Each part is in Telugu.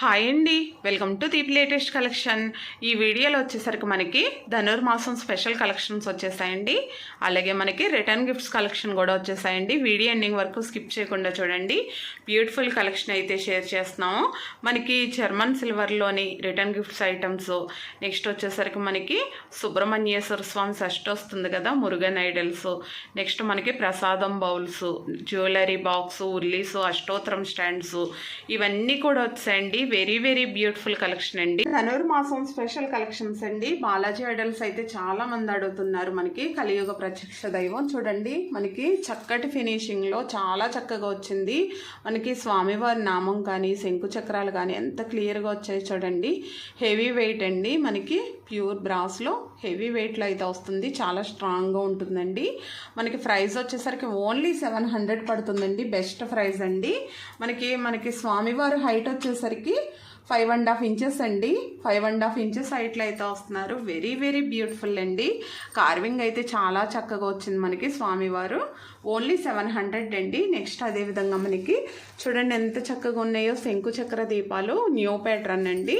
హాయ్ అండి. Welcome to Deep latest collection. ఈ వీడియోలో వచ్చేసరికి మనకి ధనుర్మాసం స్పెషల్ కలెక్షన్స్ వచ్చేసాయండి. అలాగే మనకి రిటర్న్ గిఫ్ట్స్ కలెక్షన్ కూడా వచ్చేసాయండి. వీడియో ఎండింగ్ వరకు స్కిప్ చేయకుండా చూడండి. బ్యూటిఫుల్ కలెక్షన్ అయితే షేర్ చేస్తున్నాము. మనకి జర్మన్ సిల్వర్లోని రిటర్న్ గిఫ్ట్స్ ఐటమ్స్. నెక్స్ట్ వచ్చేసరికి మనకి సుబ్రహ్మణ్యేశ్వర స్వామి షష్ఠి వస్తుంది కదా మురుగన్ ఐడల్స్. నెక్స్ట్ మనకి ప్రసాదం బౌల్స్ జ్యువెలరీ బాక్స్ ఉర్లీస్ అష్టోత్తరం స్టాండ్స్ ఇవన్నీ కూడా వచ్చాయండి. వెరీ వెరీ బ్యూటిఫుల్ కలెక్షన్ అండి. ధనుర్మాసం స్పెషల్ కలెక్షన్స్ అండి. బాలాజీ ఐడల్స్ అయితే చాలా మంది అడుగుతున్నారు మనకి. కలియుగ ప్రత్యక్ష దైవం చూడండి. మనకి చక్కటి ఫినిషింగ్లో చాలా చక్కగా వచ్చింది. మనకి స్వామివారి నామం కానీ శంకు చక్రాలు కానీ ఎంత క్లియర్గా వచ్చాయి చూడండి. హెవీ వెయిట్ అండి మనకి. ప్యూర్ బ్రాస్లో హెవీ వెయిట్లో అయితే వస్తుంది. చాలా స్ట్రాంగ్గా ఉంటుందండి. మనకి ప్రైస్ వచ్చేసరికి ఓన్లీ సెవెన్ హండ్రెడ్ పడుతుందండి. బెస్ట్ ప్రైస్ అండి. మనకి మనకి స్వామివారి హైట్ వచ్చేసరికి ఫైవ్ అండ్ హాఫ్ ఇంచెస్ అండి. ఫైవ్ అండ్ హాఫ్ ఇంచెస్ హైట్లో అయితే వస్తున్నారు. వెరీ వెరీ బ్యూటిఫుల్ అండి. కార్వింగ్ అయితే చాలా చక్కగా వచ్చింది మనకి స్వామివారు. ఓన్లీ సెవెన్ హండ్రెడ్ అండి. నెక్స్ట్ అదేవిధంగా మనకి చూడండి ఎంత చక్కగా ఉన్నాయో శంకు చక్ర దీపాలు. న్యూ ప్యాటర్న్ అండి.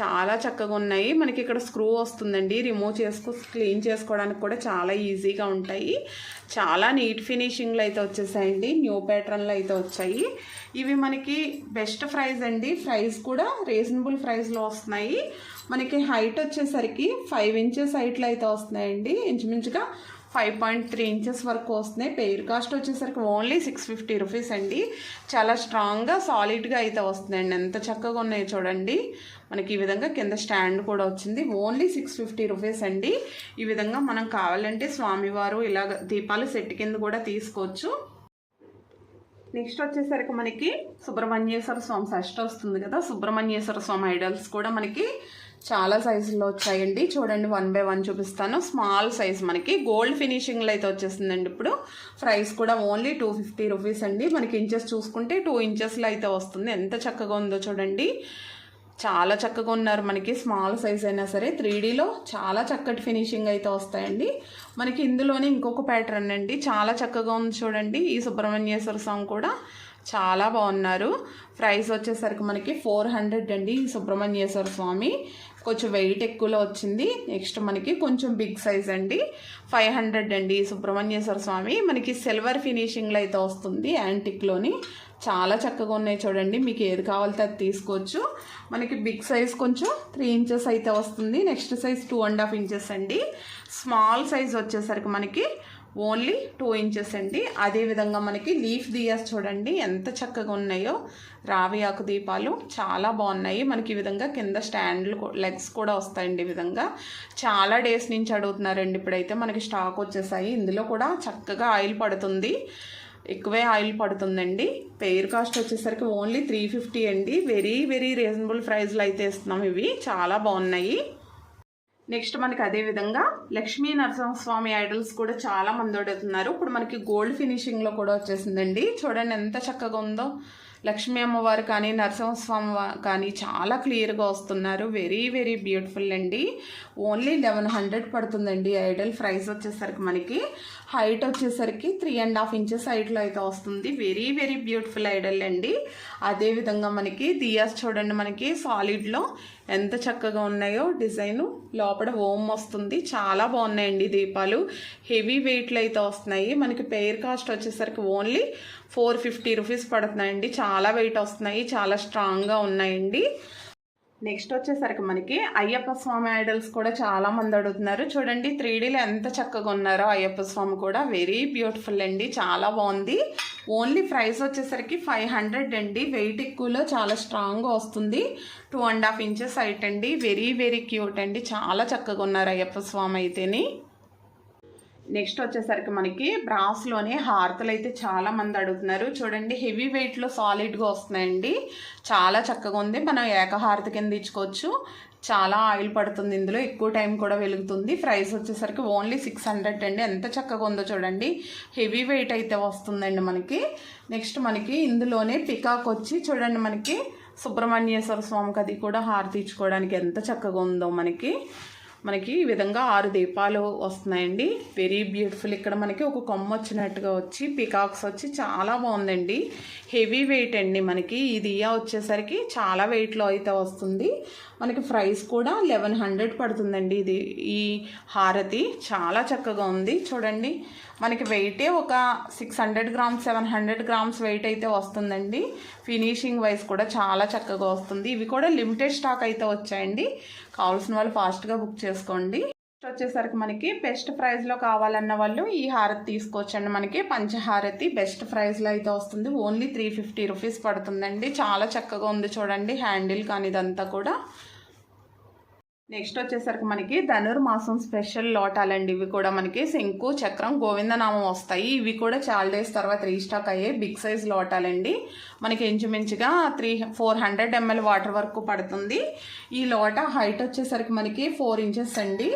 చాలా చక్కగా ఉన్నాయి. మనకి ఇక్కడ స్క్రూ వస్తుందండి. రిమూవ్ చేసుకో క్లీన్ చేసుకోవడానికి కూడా చాలా ఈజీగా ఉంటాయి. చాలా నీట్ ఫినిషింగ్లో అయితే వచ్చేసాయండి. న్యూ ప్యాటర్న్లు అయితే వచ్చాయి. ఇవి మనకి బెస్ట్ ప్రైస్ అండి. ప్రైస్ కూడా రీజనబుల్ ప్రైస్లో వస్తున్నాయి. మనకి హైట్ వచ్చేసరికి ఫైవ్ ఇంచెస్ హైట్లో అయితే వస్తున్నాయండి. ఇంచుమించుగా ఫైవ్ పాయింట్ త్రీ ఇంచెస్ వరకు వస్తున్నాయి. పెయిర్ కాస్ట్ వచ్చేసరికి ఓన్లీ సిక్స్ ఫిఫ్టీ రూపీస్ అండి. చాలా స్ట్రాంగ్గా సాలిడ్గా అయితే వస్తున్నాయండి. ఎంత చక్కగా ఉన్నాయో చూడండి. మనకి ఈ విధంగా కింద స్టాండ్ కూడా వచ్చింది. ఓన్లీ సిక్స్ ఫిఫ్టీ రూపీస్ అండి. ఈ విధంగా మనం కావాలంటే స్వామివారు ఇలాగ దీపాలు సెట్ కింద కూడా తీసుకోవచ్చు. నెక్స్ట్ వచ్చేసరికి మనకి సుబ్రహ్మణ్యేశ్వర స్వామి షష్ఠి వస్తుంది కదా. సుబ్రహ్మణ్యేశ్వర స్వామి ఐడల్స్ కూడా మనకి చాలా సైజుల్లో వచ్చాయండి. చూడండి వన్ బై వన్ చూపిస్తాను. స్మాల్ సైజ్ మనకి. గోల్డ్ ఫినిషింగ్లో అయితే వచ్చేసిందండి ఇప్పుడు. ప్రైస్ కూడా ఓన్లీ టూ ఫిఫ్టీ రూపీస్ అండి. మనకి ఇంచెస్ చూసుకుంటే టూ ఇంచెస్లో అయితే వస్తుంది. ఎంత చక్కగా ఉందో చూడండి. చాలా చక్కగా ఉన్నారు మనకి. స్మాల్ సైజ్ అయినా సరే త్రీడీలో చాలా చక్కటి ఫినిషింగ్ అయితే వస్తాయండి. మనకి ఇందులోనే ఇంకొక ప్యాటర్న్ అండి. చాలా చక్కగా ఉంది చూడండి. ఈ సుబ్రహ్మణ్యేశ్వర స్వామి కూడా చాలా బాగున్నారు. ప్రైస్ వచ్చేసరికి మనకి ఫోర్ హండ్రెడ్ అండి ఈ సుబ్రహ్మణ్యేశ్వర స్వామి. కొంచెం వెయిట్ ఎక్కువలో వచ్చింది. నెక్స్ట్ మనకి కొంచెం బిగ్ సైజ్ అండి. ఫైవ్ హండ్రెడ్ అండి సుబ్రహ్మణ్యేశ్వర స్వామి. మనకి సిల్వర్ ఫినిషింగ్లో అయితే వస్తుంది యాంటిక్లోని చాలా చక్కగా ఉన్నాయి చూడండి. మీకు ఏది కావాలితే అది తీసుకోవచ్చు. మనకి బిగ్ సైజ్ కొంచెం త్రీ ఇంచెస్ అయితే వస్తుంది. Next size two and half inches అండి. స్మాల్ సైజ్ వచ్చేసరికి మనకి ఓన్లీ టూ ఇంచెస్ అండి. అదేవిధంగా మనకి లీఫ్ దియాస్ చూడండి ఎంత చక్కగా ఉన్నాయో. రావి ఆకు దీపాలు చాలా బాగున్నాయి. మనకి ఈ విధంగా కింద స్టాండ్లు లెగ్స్ కూడా వస్తాయండి ఈ విధంగా. చాలా డేస్ నుంచి అడుగుతున్నారండి. ఇప్పుడైతే మనకి స్టాక్ వచ్చేసాయి. ఇందులో కూడా చక్కగా ఆయిల్ పడుతుంది. ఎక్కువే ఆయిల్ పడుతుందండి. పెయిర్ కాస్ట్ వచ్చేసరికి ఓన్లీ త్రీ ఫిఫ్టీ అండి. వెరీ వెరీ రీజనబుల్ ప్రైస్లో అయితే ఇస్తున్నాం ఇవి. చాలా బాగున్నాయి. నెక్స్ట్ మనకి అదే విధంగా లక్ష్మీ నరసింహస్వామి ఐడల్స్ కూడా చాలా మంది అడుగుతున్నారు. ఇప్పుడు మనకి గోల్డ్ ఫినిషింగ్లో కూడా వచ్చేసిందండి. చూడండి ఎంత చక్కగా ఉందో. లక్ష్మీ అమ్మవారు కానీ నరసింహస్వామి కానీ చాలా క్లియర్గా వస్తున్నారు. వెరీ వెరీ బ్యూటిఫుల్ అండి. ఓన్లీ లెవెన్ హండ్రెడ్ పడుతుందండి ఐడల్. ప్రైస్ వచ్చేసరికి మనకి. హైట్ వచ్చేసరికి త్రీ అండ్ హాఫ్ ఇంచెస్ హైట్లో అయితే వస్తుంది. వెరీ వెరీ బ్యూటిఫుల్ ఐడల్ అండి. అదేవిధంగా మనకి దియాస్ చూడండి మనకి సాలిడ్లో ఎంత చక్కగా ఉన్నాయో డిజైన్. లోపల ఓమ్ వస్తుంది. చాలా బాగున్నాయండి దీపాలు. హెవీ వెయిట్లో అయితే వస్తున్నాయి. మనకి పెయిర్ కాస్ట్ వచ్చేసరికి ఓన్లీ ఫోర్ ఫిఫ్టీ రూపీస్ పడుతున్నాయండి. చాలా వెయిట్ వస్తున్నాయి. చాలా స్ట్రాంగ్గా ఉన్నాయండి. నెక్స్ట్ వచ్చేసరికి మనకి అయ్యప్ప స్వామి ఐడల్స్ కూడా చాలా మంది అడుగుతున్నారు. చూడండి త్రీడీలో ఎంత చక్కగా ఉన్నారో అయ్యప్ప స్వామి కూడా. వెరీ బ్యూటిఫుల్ అండి. చాలా బాగుంది. ఓన్లీ ప్రైస్ వచ్చేసరికి ఫైవ్ హండ్రెడ్ అండి. వెయిట్ ఎక్కువలో చాలా స్ట్రాంగ్గా వస్తుంది. Two and half inches height అండి. వెరీ వెరీ క్యూట్ అండి. చాలా చక్కగా ఉన్నారు అయ్యప్ప స్వామి అయితేని. నెక్స్ట్ వచ్చేసరికి మనకి బ్రాస్లోనే హారతలు అయితే చాలా మంది అడుగుతున్నారు. చూడండి హెవీ వెయిట్లో సాలిడ్గా వస్తున్నాయండి. చాలా చక్కగా ఉంది. మనం ఏకహారత కింద ఇచ్చుకోవచ్చు. చాలా ఆయిల్ పడుతుంది ఇందులో. ఎక్కువ టైం కూడా వెలుగుతుంది. ప్రైస్ వచ్చేసరికి ఓన్లీ సిక్స్ హండ్రెడ్ అండి. ఎంత చక్కగా ఉందో చూడండి. హెవీ వెయిట్ అయితే వస్తుందండి మనకి. నెక్స్ట్ మనకి ఇందులోనే పికాక్ వచ్చి చూడండి మనకి సుబ్రహ్మణ్యేశ్వర స్వామికి అది కూడా హారతి ఇచ్చుకోవడానికి ఎంత చక్కగా ఉందో మనకి. మనకి ఈ విధంగా ఆరు దీపాలు వస్తున్నాయండి. వెరీ బ్యూటిఫుల్ ఇక్కడ మనకి ఒక కొమ్మ వచ్చినట్టుగా వచ్చి పికాక్స్ వచ్చి చాలా బాగుందండి. హెవీ వెయిట్ అండి మనకి. ఈ దియా వచ్చేసరికి చాలా వెయిట్లో అయితే వస్తుంది. మనకి ప్రైస్ కూడా లెవెన్ హండ్రెడ్ పడుతుందండి ఇది. ఈ హారతి చాలా చక్కగా ఉంది. చూడండి మనకి వెయిటే ఒక six hundred grams seven hundred grams weight అయితే వస్తుందండి. ఫినిషింగ్ వైజ్ కూడా చాలా చక్కగా వస్తుంది. ఇవి కూడా లిమిటెడ్ స్టాక్ అయితే వచ్చాయండి. కావాల్సిన వాళ్ళు ఫాస్ట్గా బుక్ చేసుకోండి. నెక్స్ట్ వచ్చేసరికి మనకి బెస్ట్ ప్రైస్లో కావాలన్న వాళ్ళు ఈ హారతి తీసుకోవచ్చండి. మనకి పంచహారతి బెస్ట్ ప్రైస్లో అయితే వస్తుంది. ఓన్లీ త్రీ ఫిఫ్టీ రూపీస్ పడుతుందండి. చాలా చక్కగా ఉంది చూడండి హ్యాండిల్ కానీ ఇదంతా కూడా. నెక్స్ట్ వచ్చేసరికి మనకి ధనుర్మాసం స్పెషల్ లోటాలండి. ఇవి కూడా మనకి శంకు చక్రం గోవిందనామం వస్తాయి. ఇవి కూడా చాలా డేస్ తర్వాత రీస్టాక్ అయ్యే బిగ్ సైజ్ లోటాలండి. మనకి ఇంచుమించుగా three four hundred ML water వరకు పడుతుంది. ఈ లోట హైట్ వచ్చేసరికి మనకి ఫోర్ ఇంచెస్ అండి.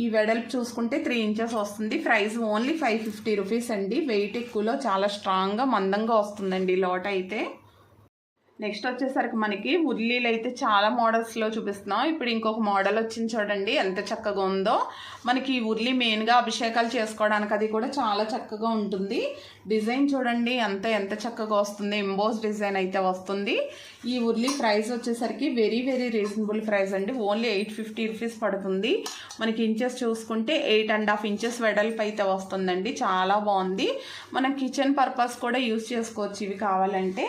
ఈ వెడల్పు చూసుకుంటే త్రీ ఇంచెస్ వస్తుంది. Price only five fifty rupees అండి. వెయిట్ ఎక్కువలో చాలా స్ట్రాంగ్గా మందంగా వస్తుందండి ఈ లోట అయితే. నెక్స్ట్ వచ్చేసరికి మనకి ఉల్లీలు అయితే చాలా మోడల్స్లో చూపిస్తున్నాం. ఇప్పుడు ఇంకొక మోడల్ వచ్చింది చూడండి. ఎంత చక్కగా ఉందో. మనకి ఈ ఉర్లీ మెయిన్గా అభిషేకాలు చేసుకోవడానికి అది కూడా చాలా చక్కగా ఉంటుంది. డిజైన్ చూడండి. అంత ఎంత చక్కగా వస్తుంది. ఎంబోస్ డిజైన్ అయితే వస్తుంది. ఈ ఉర్లీ ప్రైస్ వచ్చేసరికి వెరీ వెరీ రీజనబుల్ ప్రైస్ అండి. ఓన్లీ ఎయిట్ ఫిఫ్టీ రూపీస్ పడుతుంది. మనకి ఇంచెస్ చూసుకుంటే ఎయిట్ అండ్ హాఫ్ ఇంచెస్ వెడల్పు అయితే వస్తుందండి. చాలా బాగుంది. మనం కిచెన్ పర్పస్ కూడా యూస్ చేసుకోవచ్చు ఇవి కావాలంటే.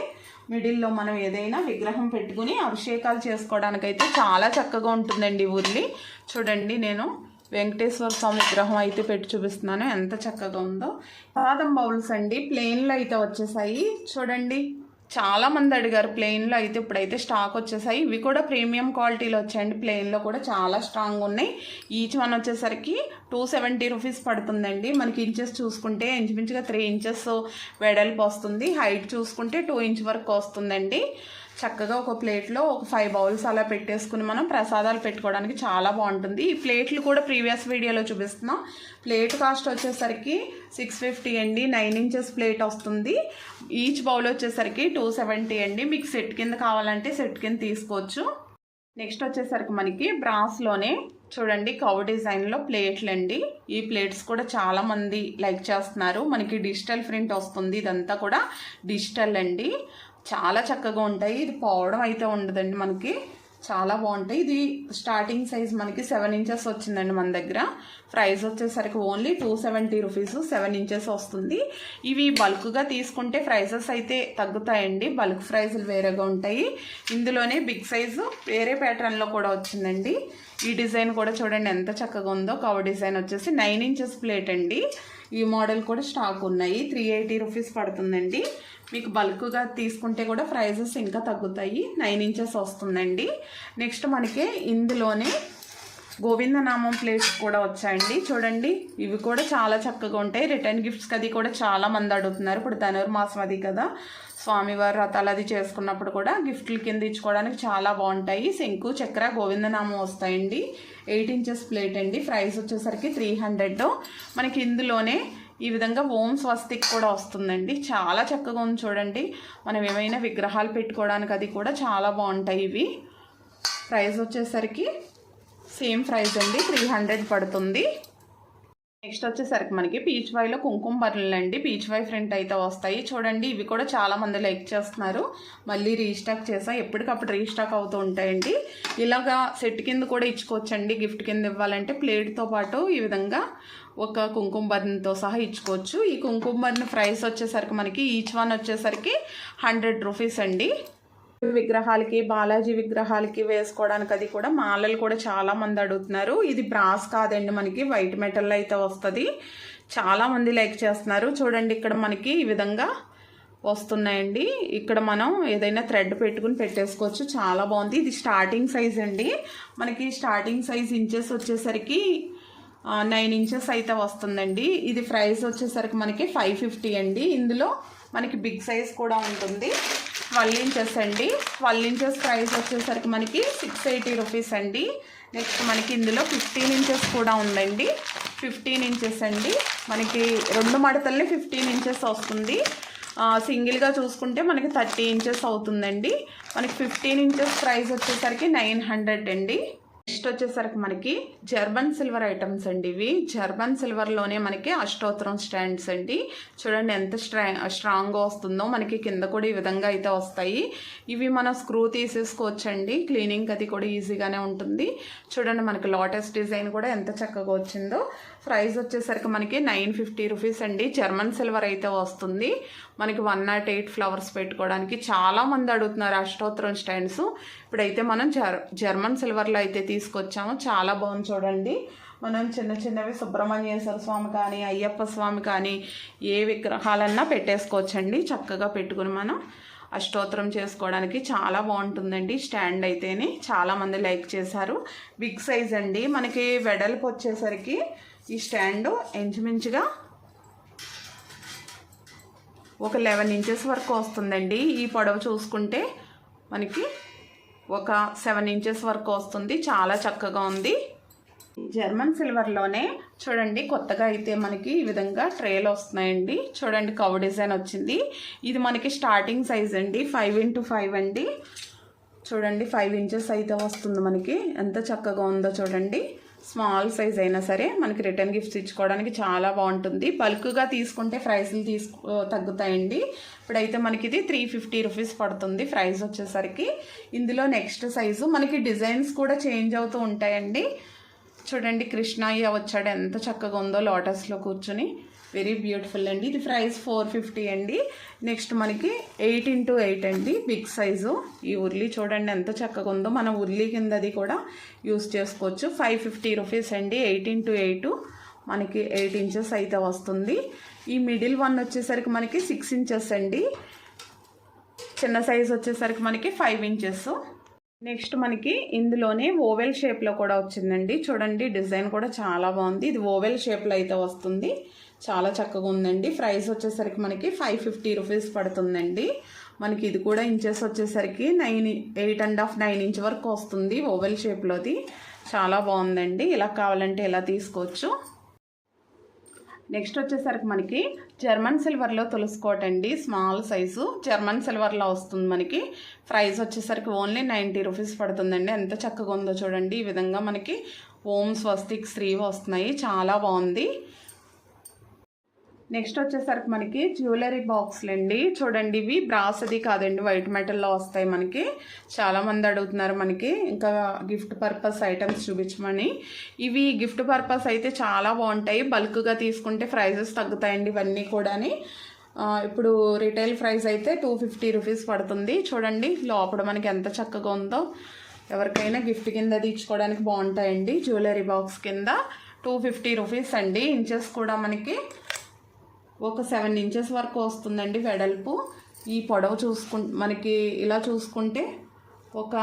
మిడిల్లో మనం ఏదైనా విగ్రహం పెట్టుకుని అభిషేకాలు చేసుకోవడానికైతే చాలా చక్కగా ఉంటుందండి ఉర్లి చూడండి నేను వెంకటేశ్వర స్వామి విగ్రహం అయితే పెట్టి చూపిస్తున్నాను. ఎంత చక్కగా ఉందో. పాదం బౌల్స్ అండి. ప్లెయిన్లో అయితే వచ్చేసాయి. చూడండి. చాలా మంది అడిగారు ప్లెయిన్లో అయితే ఇప్పుడైతే స్టాక్ వచ్చేసాయి. ఇవి కూడా ప్రీమియం క్వాలిటీలో వచ్చాయండి. ప్లెయిన్లో కూడా చాలా స్ట్రాంగ్ ఉన్నాయి. ఈచ్ వన్ వచ్చేసరికి టూ సెవెంటీ రూపీస్ పడుతుందండి. మనకి ఇంచెస్ చూసుకుంటే ఇంచుమించుగా త్రీ ఇంచెస్ వెడల్పు వస్తుంది. హైట్ చూసుకుంటే టూ ఇంచ్ వరకు వస్తుందండి. చక్కగా ఒక ప్లేట్లో ఒక ఫైవ్ బౌల్స్ అలా పెట్టేసుకుని మనం ప్రసాదాలు పెట్టుకోవడానికి చాలా బాగుంటుంది. ఈ ప్లేట్లు కూడా ప్రీవియస్ వీడియోలో చూపిస్తున్నాం. ప్లేట్ కాస్ట్ వచ్చేసరికి సిక్స్ ఫిఫ్టీ అండి. నైన్ ఇంచెస్ ప్లేట్ వస్తుంది. ఈచ్ బౌల్ వచ్చేసరికి టూ సెవెంటీ అండి. మీకు సెట్ కింద కావాలంటే సెట్ కింద తీసుకోవచ్చు. నెక్స్ట్ వచ్చేసరికి మనకి బ్రాస్లోనే చూడండి కవ్ డిజైన్లో ప్లేట్లు అండి. ఈ ప్లేట్స్ కూడా చాలామంది లైక్ చేస్తున్నారు. మనకి డిజిటల్ ప్రింట్ వస్తుంది. ఇదంతా కూడా డిజిటల్ అండి. చాలా చక్కగా ఉంటాయి. ఇది పోవడం అయితే ఉండదండి మనకి. చాలా బాగుంటాయి. ఇది స్టార్టింగ్ సైజ్ మనకి సెవెన్ ఇంచెస్ వచ్చిందండి మన దగ్గర. ప్రైస్ వచ్చేసరికి only two seventy rupees seven inches వస్తుంది. ఇవి బల్క్గా తీసుకుంటే ప్రైజెస్ అయితే తగ్గుతాయండి. బల్క్ ప్రైజులు వేరేగా ఉంటాయి. ఇందులోనే బిగ్ సైజు వేరే ప్యాటర్న్లో కూడా వచ్చిందండి. ఈ డిజైన్ కూడా చూడండి ఎంత చక్కగా ఉందో. కవర్ డిజైన్ వచ్చేసి నైన్ ఇంచెస్ ప్లేట్ అండి. ఈ మోడల్ కూడా స్టాక్ ఉన్నాయి. త్రీ ఎయిటీ రూపీస్ పడుతుందండి. మీకు బల్క్గా తీసుకుంటే కూడా ప్రైజెస్ ఇంకా తగ్గుతాయి. నైన్ ఇంచెస్ వస్తుందండి. నెక్స్ట్ మనకి ఇందులోనే గోవిందనామం ప్లేట్స్ కూడా వచ్చాయండి. చూడండి ఇవి కూడా చాలా చక్కగా ఉంటాయి. రిటర్న్ గిఫ్ట్స్కి అది కూడా చాలా మంది అడుగుతున్నారు. ఇప్పుడు ధనుర్మాసం అది కదా. స్వామివారి రథాలు అది చేసుకున్నప్పుడు కూడా గిఫ్ట్లు కింద ఇచ్చుకోవడానికి చాలా బాగుంటాయి. శంకు చక్ర గోవిందనామం వస్తాయండి. ఎయిట్ ఇంచెస్ ప్లేట్ అండి. ప్రైస్ వచ్చేసరికి త్రీ హండ్రెడ్. మనకి ఇందులోనే ఈ విధంగా ఓం స్వస్తిక్ కూడా వస్తుందండి. చాలా చక్కగా ఉంది చూడండి. మనం ఏమైనా విగ్రహాలు పెట్టుకోవడానికి అది కూడా చాలా బాగుంటాయి ఇవి. ప్రైస్ వచ్చేసరికి సేమ్ ప్రైస్ అండి. త్రీ హండ్రెడ్ పడుతుంది. నెక్స్ట్ వచ్చేసరికి మనకి పీచ్ వైలో కుంకుమ బర్రెలు అండి. పీచ్ వై ఫ్రంట్ అయితే వస్తాయి. చూడండి ఇవి కూడా చాలామంది లైక్ చేస్తున్నారు. మళ్ళీ రీస్టాక్ చేసా. ఎప్పటికప్పుడు రీస్టాక్ అవుతూ ఉంటాయండి. ఇలాగా సెట్ కింద కూడా ఇచ్చుకోవచ్చండి. గిఫ్ట్ కింద ఇవ్వాలంటే ప్లేట్తో పాటు ఈ విధంగా ఒక కుంకుమ బర్న్తో సహా ఇచ్చుకోవచ్చు. ఈ కుంకుమ బర్న్ ప్రైస్ వచ్చేసరికి మనకి ఈచ్ వన్ వచ్చేసరికి హండ్రెడ్ రూపీస్ అండి. విగ్రహాలకి బాలాజీ విగ్రహాలకి వేసుకోవడానికి అది కూడా మాలలు కూడా చాలా మంది అడుగుతున్నారు. ఇది బ్రాస్ కాదండి మనకి వైట్ మెటల్ అయితే వస్తుంది. చాలా మంది లైక్ చేస్తున్నారు. చూడండి ఇక్కడ మనకి ఈ విధంగా వస్తున్నాయండి. ఇక్కడ మనం ఏదైనా థ్రెడ్ పెట్టుకుని పెట్టేసుకోవచ్చు. చాలా బాగుంది. ఇది స్టార్టింగ్ సైజ్ అండి. మనకి స్టార్టింగ్ సైజ్ ఇంచెస్ వచ్చేసరికి నైన్ ఇంచెస్ అయితే వస్తుందండి. ఇది ప్రైస్ వచ్చేసరికి మనకి ఫైవ్ ఫిఫ్టీ అండి. ఇందులో మనకి బిగ్ సైజ్ కూడా ఉంటుంది. ట్వెల్వ్ ఇంచెస్ అండి. ట్వెల్వ్ ఇంచెస్ ప్రైస్ వచ్చేసరికి మనకి సిక్స్ ఎయిటీ రూపీస్ అండి. నెక్స్ట్ మనకి ఇందులో ఫిఫ్టీన్ ఇంచెస్ కూడా ఉందండి. ఫిఫ్టీన్ ఇంచెస్ అండి. మనకి రెండు మడతల్ని ఫిఫ్టీన్ ఇంచెస్ వస్తుంది. సింగిల్గా చూసుకుంటే మనకి థర్టీ ఇంచెస్ అవుతుందండి. మనకి ఫిఫ్టీన్ ఇంచెస్ ప్రైస్ వచ్చేసరికి నైన్ హండ్రెడ్ అండి. నెక్స్ట్ వచ్చేసరికి మనకి జర్మన్ సిల్వర్ ఐటమ్స్ అండి ఇవి. జర్మన్ సిల్వర్లోనే మనకి అష్టోత్తరం స్టాండ్స్ అండి. చూడండి ఎంత స్ట్రా స్ట్రాంగ్గా వస్తుందో మనకి కింద కూడా ఈ విధంగా అయితే వస్తాయి. ఇవి మనం స్క్రూ తీసేసుకోవచ్చండి. క్లీనింగ్ అది కూడా ఈజీగానే ఉంటుంది. చూడండి మనకి లోటస్ డిజైన్ కూడా ఎంత చక్కగా వచ్చిందో. ప్రైస్ వచ్చేసరికి మనకి నైన్ ఫిఫ్టీ రూపీస్ అండి. జర్మన్ సిల్వర్ అయితే వస్తుంది. మనకి వన్ నాట్ ఎయిట్ ఫ్లవర్స్ పెట్టుకోవడానికి చాలా మంది అడుగుతున్నారు అష్టోత్తరం స్టాండ్స్. ఇప్పుడైతే మనం జర్ జర్మన్ సిల్వర్లో అయితే తీసుకొచ్చాము. చాలా బాగుంది చూడండి. మనం చిన్న చిన్నవి సుబ్రహ్మణ్యేశ్వర స్వామి కానీ అయ్యప్ప స్వామి కానీ ఏ విగ్రహాలన్నా పెట్టేసుకోవచ్చండి. చక్కగా పెట్టుకుని మనం అష్టోత్తరం చేసుకోవడానికి చాలా బాగుంటుందండి. స్టాండ్ అయితేనే చాలామంది లైక్ చేశారు. బిగ్ సైజ్ అండి. మనకి వెడల్పు వచ్చేసరికి ఈ స్టాండ్ ఇంచుమించుగా ఒక లెవెన్ ఇంచెస్ వరకు వస్తుందండి. ఈ పొడవు చూసుకుంటే మనకి ఒక సెవెన్ ఇంచెస్ వరకు వస్తుంది. చాలా చక్కగా ఉంది. జర్మన్ సిల్వర్లోనే చూడండి కొత్తగా అయితే మనకి ఈ విధంగా ట్రేలు వస్తున్నాయండి. చూడండి కవ్ డిజైన్ వచ్చింది. ఇది మనకి స్టార్టింగ్ సైజ్ అండి. ఫైవ్ ఇంటూ ఫైవ్ అండి. చూడండి ఫైవ్ ఇంచెస్ అయితే వస్తుంది మనకి. ఎంత చక్కగా ఉందో చూడండి. స్మాల్ సైజ్ అయినా సరే మనకి రిటర్న్ గిఫ్ట్స్ ఇచ్చుకోవడానికి చాలా బాగుంటుంది. బల్క్గా తీసుకుంటే ప్రైస్లు తీసుకో తగ్గుతాయండి. ఇప్పుడైతే మనకి ఇది త్రీ ఫిఫ్టీ రూపీస్ పడుతుంది ప్రైస్ వచ్చేసరికి. ఇందులో నెక్స్ట్ సైజు మనకి డిజైన్స్ కూడా చేంజ్ అవుతూ ఉంటాయండి. చూడండి కృష్ణయ్య వచ్చాడు ఎంత చక్కగా ఉందో లోటస్లో కూర్చుని. వెరీ బ్యూటిఫుల్ అండి. ఇది ప్రైస్ ఫోర్ ఫిఫ్టీ అండి. నెక్స్ట్ మనకి ఎయిట్ ఇంటూ ఎయిట్ అండి. Big size. ఈ ఉర్లీ చూడండి ఎంత చక్కగా ఉందో. మన ఉర్లీ కింద అది కూడా యూస్ చేసుకోవచ్చు. ఫైవ్ ఫిఫ్టీ రూపీస్ అండి. Eight into eight. మనకి ఎయిట్ ఇంచెస్ అయితే వస్తుంది. ఈ మిడిల్ వన్ వచ్చేసరికి మనకి సిక్స్ ఇంచెస్ అండి. చిన్న సైజ్ వచ్చేసరికి మనకి ఫైవ్ ఇంచెస్. నెక్స్ట్ మనకి ఇందులోనే ఓవెల్ షేప్లో కూడా వచ్చిందండి. చూడండి డిజైన్ కూడా చాలా బాగుంది. ఇది ఓవెల్ షేప్లో అయితే వస్తుంది. చాలా చక్కగా ఉందండి. ప్రైస్ వచ్చేసరికి మనకి ఫైవ్ ఫిఫ్టీ రూపీస్ పడుతుందండి. మనకి ఇది కూడా ఇంచెస్ వచ్చేసరికి nine eight and half nine inch వరకు వస్తుంది ఓవెల్ షేప్లోది. చాలా బాగుందండి. ఇలా కావాలంటే ఇలా తీసుకోవచ్చు? నెక్స్ట్ వచ్చేసరికి మనకి జర్మన్ సిల్వర్లో తులుసుకోవటండి. స్మాల్ సైజు జర్మన్ సిల్వర్లో వస్తుంది మనకి. ప్రైస్ వచ్చేసరికి ఓన్లీ నైంటీ రూపీస్ పడుతుందండి. ఎంత చక్కగా ఉందో చూడండి. ఈ విధంగా మనకి ఓం స్వస్తిక్ శ్రీ వస్తున్నాయి. చాలా బాగుంది. నెక్స్ట్ వచ్చేసరికి మనకి జ్యువెలరీ బాక్స్లు అండి చూడండి ఇవి బ్రాస్ అది కాదండి వైట్ మెటల్లో వస్తాయి మనకి. చాలామంది అడుగుతున్నారు మనకి ఇంకా గిఫ్ట్ పర్పస్ ఐటమ్స్ చూపించమని. ఇవి గిఫ్ట్ పర్పస్ అయితే చాలా బాగుంటాయి. బల్క్గా తీసుకుంటే ప్రైజెస్ తగ్గుతాయండి ఇవన్నీ కూడాని. ఇప్పుడు రిటైల్ ప్రైస్ అయితే టూ ఫిఫ్టీ రూపీస్ పడుతుంది. చూడండి లోపల మనకి ఎంత చక్కగా ఉందో. ఎవరికైనా గిఫ్ట్ కింద తీర్చుకోవడానికి బాగుంటాయండి జ్యువెలరీ బాక్స్ కింద. టూ ఫిఫ్టీ రూపీస్ అండి. ఇంచెస్ కూడా మనకి ఒక సెవెన్ ఇంచెస్ వరకు వస్తుందండి వెడల్పు. ఈ పొడవు చూసుకు మనకి ఇలా చూసుకుంటే ఒక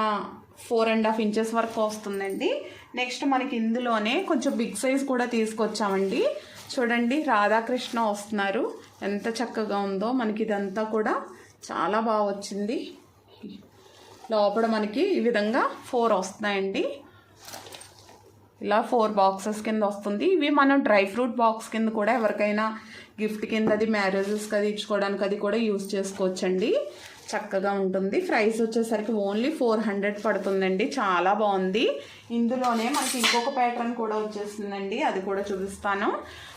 ఫోర్ అండ్ హాఫ్ ఇంచెస్ వరకు వస్తుందండి. నెక్స్ట్ మనకి ఇందులోనే కొంచెం బిగ్ సైజ్ కూడా తీసుకొచ్చామండి. చూడండి రాధాకృష్ణ వస్తున్నారు. ఎంత చక్కగా ఉందో మనకి ఇదంతా కూడా చాలా బాగా వచ్చింది. లోపల మనకి ఈ విధంగా ఫోర్ వస్తున్నాయండి. ఇలా ఫోర్ బాక్సెస్ కింద వస్తుంది. ఇవి మనం డ్రై ఫ్రూట్ బాక్స్ కింద కూడా ఎవరికైనా గిఫ్ట్ కింద అది మ్యారేజెస్కి అది ఇచ్చుకోవడానికి అది కూడా యూజ్ చేసుకోవచ్చండి. చక్కగా ఉంటుంది. ప్రైస్ వచ్చేసరికి ఓన్లీ ఫోర్ హండ్రెడ్ పడుతుందండి. చాలా బాగుంది. ఇందులోనే మనకి ఇంకొక ప్యాటర్న్ కూడా వచ్చేస్తుందండి. అది కూడా చూపిస్తాను.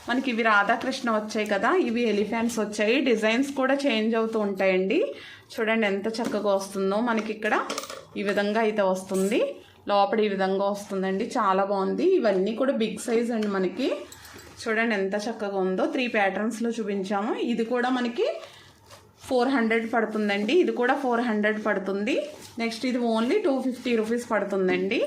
మనకి ఇవి రాధాకృష్ణ వచ్చాయి కదా. ఇవి ఎలిఫెంట్స్ వచ్చాయి. డిజైన్స్ కూడా చేంజ్ అవుతూ ఉంటాయండి. చూడండి ఎంత చక్కగా వస్తుందో. మనకి ఇక్కడ ఈ విధంగా అయితే వస్తుంది. లోపల ఈ విధంగా వస్తుందండి. చాలా బాగుంది. ఇవన్నీ కూడా బిగ్ సైజ్ అండి మనకి. చూడండి ఎంత చక్కగా ఉందో. త్రీ ప్యాటర్న్స్లో చూపించాము. ఇది కూడా మనకి ఫోర్ హండ్రెడ్ పడుతుందండి. ఇది కూడా ఫోర్ హండ్రెడ్ పడుతుంది. నెక్స్ట్ ఇది ఓన్లీ టూ ఫిఫ్టీ రూపీస్ పడుతుందండి.